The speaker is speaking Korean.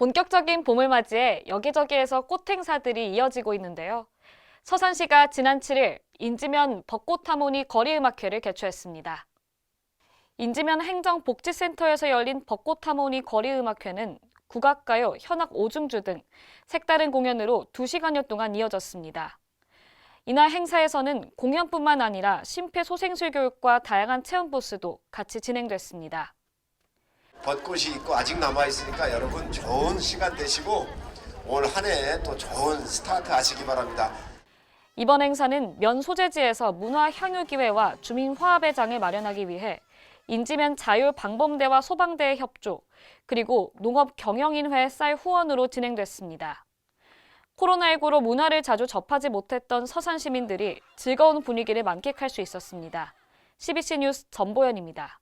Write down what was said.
본격적인 봄을 맞이해 여기저기에서 꽃 행사들이 이어지고 있는데요. 서산시가 지난 7일 인지면 벚꽃 하모니 거리음악회를 개최했습니다. 인지면 행정복지센터에서 열린 벚꽃 하모니 거리음악회는 국악가요, 현악 오중주 등 색다른 공연으로 2시간여 동안 이어졌습니다. 이날 행사에서는 공연뿐만 아니라 심폐소생술 교육과 다양한 체험 부스도 같이 진행됐습니다. 벚꽃이 있고 아직 남아 있으니까 여러분 좋은 시간 되시고 올 한 해 또 좋은 스타트 하시기 바랍니다. 이번 행사는 면 소재지에서 문화 향유 기회와 주민 화합의 장을 마련하기 위해 인지면 자율 방범대와 소방대의 협조, 그리고 농업 경영인회 쌀 후원으로 진행됐습니다. 코로나19로 문화를 자주 접하지 못했던 서산 시민들이 즐거운 분위기를 만끽할 수 있었습니다. CBC 뉴스 전보연입니다.